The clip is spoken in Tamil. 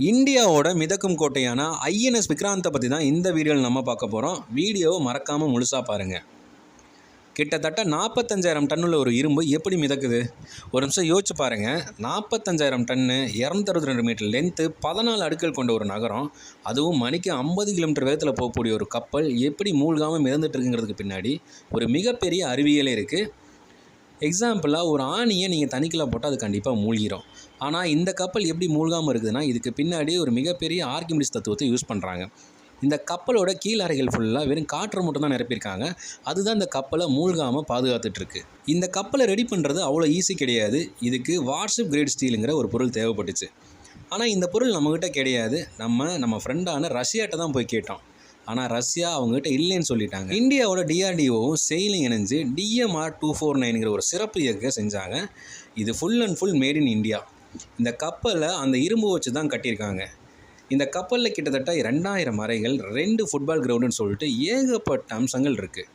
இந்தியாவோட மிதக்கும் கோட்டையான ஐஎன்எஸ் விக்ராந்தை பற்றி தான் இந்த வீடியோவில் நம்ம பார்க்க போகிறோம் வீடியோவை மறக்காமல் முழுசாக பாருங்கள் கிட்டத்தட்ட நாற்பத்தஞ்சாயிரம் டன்னுள்ள ஒரு இரும்பு எப்படி மிதக்குது? ஒரு நிமிஷம் யோசிச்சு பாருங்கள் நாற்பத்தஞ்சாயிரம் டன்னு இரநூத்தறுபத்தி ரெண்டு மீட்டர் லென்த்து பதினாலு அடுக்கள் கொண்ட ஒரு நகரம் அதுவும் மணிக்கு ஐம்பது கிலோமீட்டர் வேகத்தில் போகக்கூடிய ஒரு கப்பல் எப்படி மூழ்காமல் மிதந்துட்டு இருக்குங்கிறதுக்கு பின்னாடி ஒரு மிகப்பெரிய அறிவியலே இருக்குது எக்ஸாம்பிளாக ஒரு ஆணியை நீங்கள் தண்ணிக்குள்ளே போட்டால் அது கண்டிப்பாக மூழ்கிடும் ஆனால் இந்த கப்பல் எப்படி மூழ்காமல் இருக்குதுன்னா இதுக்கு பின்னாடி ஒரு மிகப்பெரிய ஆர்கிமிடிஸ் தத்துவத்தை யூஸ் பண்ணுறாங்க இந்த கப்பலோட கீழ் அறைகள் ஃபுல்லாக வெறும் காற்று மட்டும் தான் நிரப்பியிருக்காங்க. அதுதான் இந்த கப்பலை மூழ்காமல் பாதுகாத்துட்ருக்கு. இந்த கப்பலை ரெடி பண்ணுறது அவ்வளோ ஈஸி கிடையாது. இதுக்கு வாட்ஸ்அப் கிரேட் ஸ்டீலுங்கிற ஒரு பொருள் தேவைப்பட்டுச்சு. ஆனால் இந்த பொருள் நம்மக்கிட்ட கிடையாது. நம்ம நம்ம ஃப்ரெண்டான ரஷ்யாட்ட தான் போய் கேட்டோம். ஆனால் ரஷ்யா அவங்ககிட்ட இல்லைன்னு சொல்லிட்டாங்க. இந்தியாவோட டிஆர்டிஓவும் செயலிங் இணைஞ்சு டிஎம்ஆர் டூ ஃபோர் நைனுங்கிற ஒரு சிறப்பு இயக்க செஞ்சாங்க. இது full and full made in India இந்த கப்பலை அந்த இரும்பு வச்சு தான் கட்டியிருக்காங்க. இந்த கப்பலில் கிட்டத்தட்ட ரெண்டாயிரம் அறைகள் ரெண்டு ஃபுட்பால் கிரவுண்டுன்னு சொல்லிட்டு ஏகப்பட்ட அம்சங்கள் இருக்குது